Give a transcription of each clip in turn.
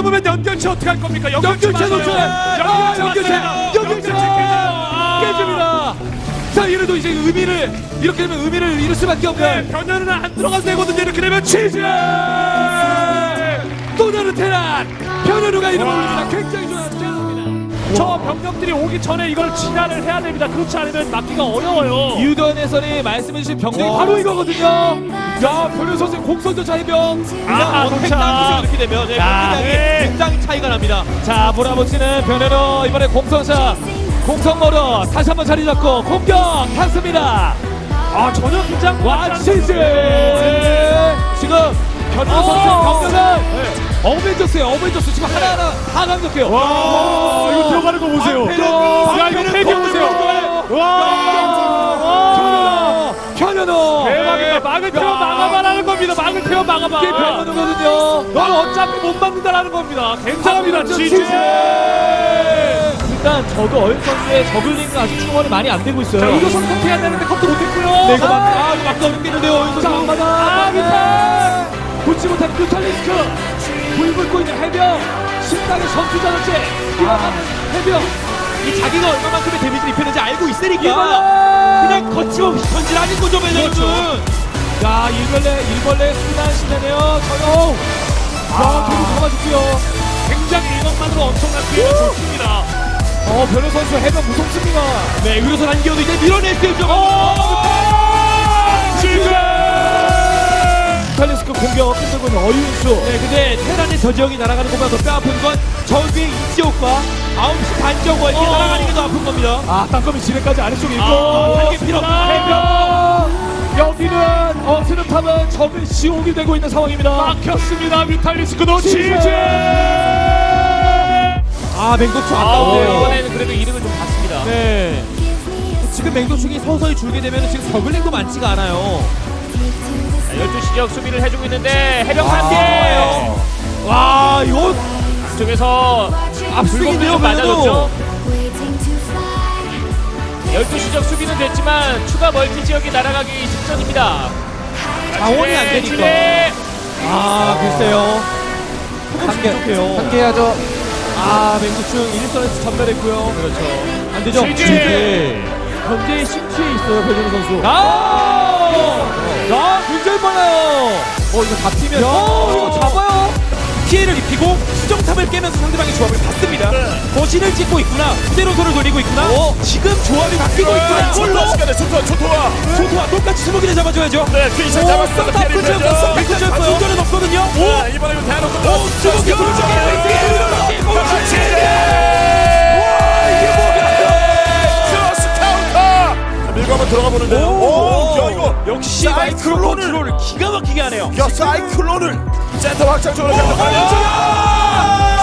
숨으면 연결체 어떻게 할 겁니까? 연결체 연결체 놓쳐요. 아, 연결체, 연결체 깨집니다. 자, 이래도 이제 의미를 이렇게 되면 의미를 잃을 수밖에 네, 없는 변현은 안 들어가도 되거든요. 이렇게 되면 치즈. 또 다른 테란 변현우가 이름을 올립니다. 굉장히 좋아합니다. 저 병력들이 오기 전에 이걸 진화를 해야 됩니다. 그렇지 않으면 막기가 어려워요. 해설이 말씀해주신 병력이 어. 바로 이거거든요. 야, 변현 선수 공선전차 해병. 아, 그냥 도착. 이렇게 되면 네, 야, 경기량이 네. 굉장히 차이가 납니다. 자, 몰아붙이는 변현우 이번에 공선샷. 공성모로 다시 한번 자리 잡고 공격 탔습니다. 아 전혀 긴장 와 치즈 지금 변현우 어. 선수의 병력은 어벤져스예요 어벤져스 지금 하나하나 다 강력해요 와, 이거 들어가는 거 보세요. 야, 이거 패기 보세요. 와 변현우 대박이다. 막을 태워 막아봐라는 겁니다. 막을 태워 막아봐. 이게 변현우거든요 넌 어차피 못 막는다라는 겁니다. 굉장합니다. 치즈. 일단 저그 어윤 선수의 저글링은 아직 충원이 많이 안 되고 있어요 자, 이거 선택해야 되는데 컵도 못했고요. 네, 이거 막, 아, 이거 막도 어렵겠는데요, 어윤 선수. 자, 안 맞아. 아! 붙지 못한 뮤탈리스크. 불 붙고 있는 해병. 신나게 전투자동체. 뛰어가는 해병. 이 자기가 얼마만큼의 데미지를 입혔는지 알고 있으니까! 그냥 거침없이 전진하는 거죠 매너는 야, 일벌레, 일벌레 순환 시대네요. 전용. 야, 계속 잡아줄게요. 굉장히 이것만으로 엄청난 피해가 좋습니다. 어, 변호 선수 해병 무섭습니다. 네 의료선 한기호도 이제 밀어냈어요 좀지 공격 끝내고 있는 어윤수. 네 근데 테란의 저 지역이 날아가는 것보다 더 뼈아픈 건 저기의 이지옥과 9시 반정과 이렇게 어. 날아가는 게 더 아픈 겁니다 아, 땅거미 지뢰까지 아래쪽에 있고. 아, 한개 필요 해병! 여기는 어, 스르탑은 적의 지옥이 되고 있는 상황입니다. 막혔습니다. 뮤탈리스크도 치즈. 아 맹독충 아, 아까운데요 이번에는 그래도 이득을 좀 봤습니다. 네. 지금 맹독충이 서서히 줄게 되면 지금 저글링도 많지가 않아요 12시 지역 수비를 해주고 있는데 해병 아, 한 개. 와 이거 쪽에서 압승인데요 불공들이 맞아줬죠. 그래도 12시 지역 수비는 됐지만 추가 멀티 지역이 날아가기 직전입니다. 자원이 안 되니까. 지뢰. 아 글쎄요 한개 부족해요. 한개야죠. 아 맹독충 일선에서 전멸했고요 그렇죠. 안 되죠 지지. 현재 심취해 있어요, 배정우 선수. 아! 야, 굉장히 빨라요. 어 이거 잡히면 야, 이거 잡아요. 피해를 입히고 수정탑을 깨면서 상대방의 조합을 봤습니다. 거신을 찍고 있구나. 그대로서를 돌리고 있구나. 지금 조합이 바뀌고 있구나. 시간에 초토화 초토화 소토와 똑같이 스무기를 잡아줘야죠. 네 뒤에서 잡았어 딱 끝이었어. 끝이었어요. 중전은 없거든요. 네, 이번에 이거 대놓고 오, 스무기 돌리게 역시 컨트롤을 기가 막히게 하네요. 야 사이클론을 센터 확장 쪽으로 가져가야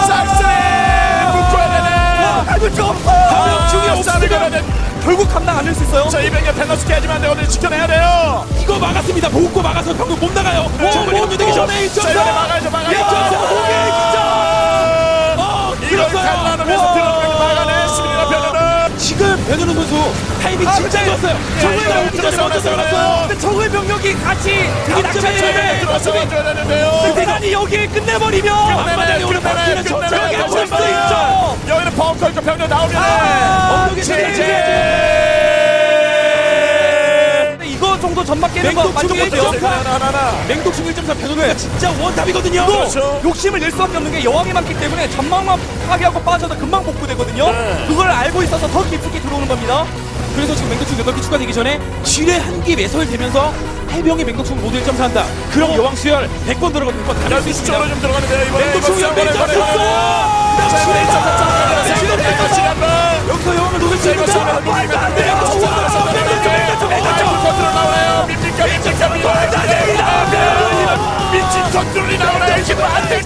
싹싹 묶어야 되네 밟을 수 없어요. 중에 없으면 결국 감당 안 할 수 있어요. 자 200년 텔러스 깨지면 안 돼. 오늘 지켜내야 돼요 이거 막았습니다. 보고 막아서 병력 못 나가요. 정글이 합류되기 전에 자 이번에 막아야죠 막아야죠 어, 변현우 선수 타이밍 진짜 좋았어요. 이거 오기 전에 먼저 들어갔어요. 들어갔어요. 근데 정글 병력이 같이 들어왔어 줘야 되는데요 대단히 여기에 끝내버리면 앞마당에 오는 바퀴는 저쪽에 올수 있죠. 여기는 벙커 있고 병력 나오면 엉덩이 제재 전막 깨는 거 맹독충 맞죠? 하나하나 맹독충 1.3 변호가 진짜 원탑이거든요. 그렇죠. 욕심을 낼 수밖에 없는 게 여왕이 많기 때문에 전망만 파괴하고 빠져도 금방 복구되거든요. 네. 그걸 알고 있어서 더 깊숙이 들어오는 겁니다. 그래서 지금 맹독충 8개 추가되기 전에 지뢰 한기 매설되면서 해병이 맹독충 모두 1.4 한다. 그럼 여왕 수열 100번 들어가 100번 달릴 수 있습니다. 좀 들어가는데요 이번에 맹독충 연맹 잡혔어! 자, 자, 자, 자, 지뢰 자, 자, 자, 자, 여기서 여왕을 녹일 수 있는데 말도 안안 돼요.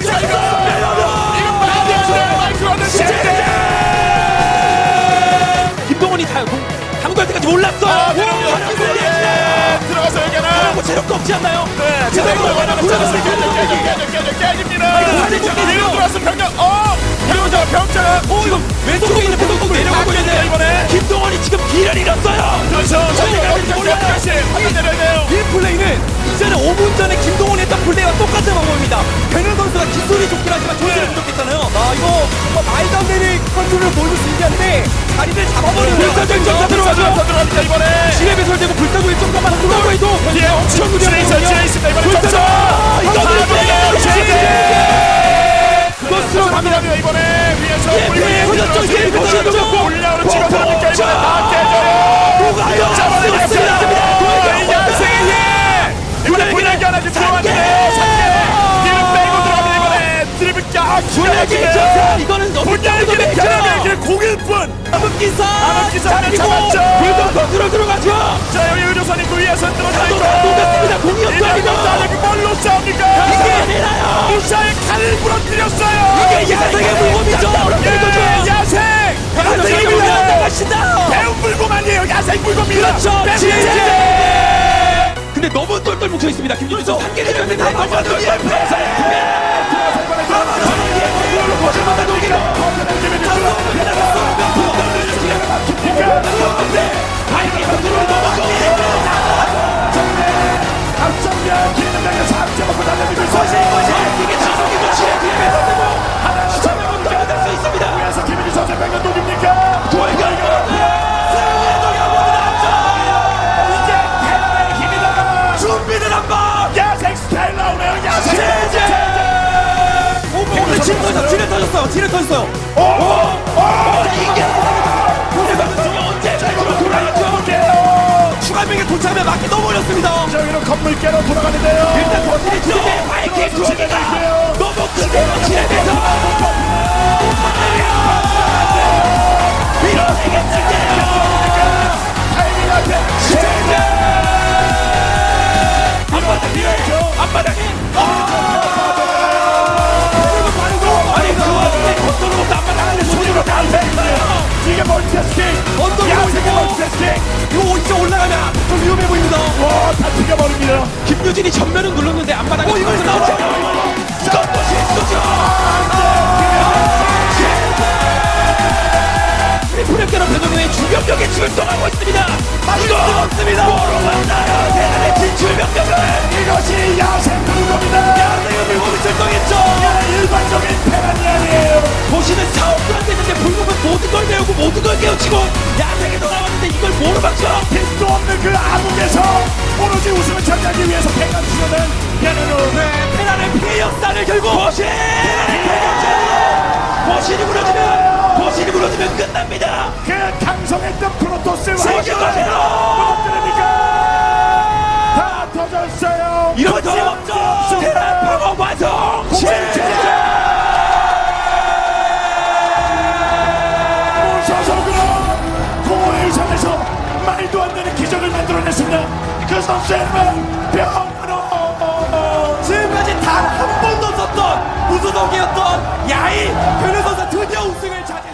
안 되죠, 이거. 김동원이 당구할 때까지 몰랐어. 아, 예, 들어가서 여기는 뭐 체력도 없지 않나요? 네, 제대로 자, 깨져, 깨져, 깨집니다. 밀고 들어왔어, 병력. 어, 병자, 병자. 오 이거 왼쪽에 있는 배동국 내려가고 있는데 이번에. 김동원이 지금 길을 잃었어요. 자, 저희가. 다시 확인 내려야 돼요. 변현 선수가 기술이 좋긴 하지만 조직이 부족했다는 뭐 말도 안 되는 컨트롤을 보여줄 수 있는데 다리를 잡아버리는 불사조 점사 들어가죠. 더 들어갑니다 이번에. 지뢰 배설되고 불사조 1점사만 들어가고 해도 뒤에 엄청 지뢰 있어요. 지뢰 있습니다. 이번에 점사. 이거 아, 들어가요. 버스로 갑니다. 갑니다 이번에 위에서 예, 불이 예, 올라오는. 들어가고 올라오는 들어갑니까 어, 이번에 점사 이거는 편하게 맥혀요. 공일 뿐. 하나 잡았죠. 불도 컨트롤 들어가죠. 자 여기 의료선이 그 위에서 들어가 있고 녹았습니다. 공이었어요. 이대로 이거. 싸우기 뭘로 싸웁니까? 이게 되나요? 무사히 칼을 부러뜨렸어요. 이게 야생의 물고기죠. 예, 야생. 야생의 안 나가신다. 배운 물고기 아니에요. 야생 물고기입니다. 그렇죠. 진짜. 근데 너무 똘똘 뭉쳐 있습니다. 김준수 선수 한개 되면 다 넘어가죠. 지뢰 터졌어요, 지뢰 터졌어요. 자, 이게 언제 저로 돌아가죠? 추가명에 도착하면 맞기 너무 어렵습니다. 저기로 건물 깨러 돌아가는데요. 일단 버티는 지뢰 바이킹 두기가 너무 크게 지뢰에서 어떤 야생의? 멀티태스킹. 이거 진짜 올라가면 좀 위험해 보입니다. 와, 다 튀겨버립니다. 김유진이 전면은 눌렀는데 앞바닥에 어, 이거 나오죠. 이건 또 실수죠. 프레프레께로 배동의 주변력에 출동하고 있습니다. 이거 없습니다. 뭐로 만나요? 대단의 진출 병력을. 이것이 야생 불고입니다. 야생의 물고기 출동했죠. 일반적인 테란이 아니에요. 보시는 사업도 안 되는데 불금은 모든 걸 배우고 모든 걸 깨우치고 야생에 돌아왔는데 이걸 뭐로 막죠? 빛도 없는 그 암흑에서 오로지 웃음을 찾기 위해서 대간 수련은 야네로 네, 테란의 피해 역사를 결국! 테란의 피해 역사로 보신이 무너지면 보신이 무너지면 끝납니다. 그 강성했던 프로토스와 세계관으로! 무너뜨립니까? 다 터졌어요. 이런 거 없죠. 방어 완성. 무소속으로 공허의 선에서 말도 안 되는 기적을 만들어냈습니다. 그 이름은 병으로 지금까지 단 한 번도 썼던 무소속이었던 야이 변호 선수 드디어 우승을 차지했습니다.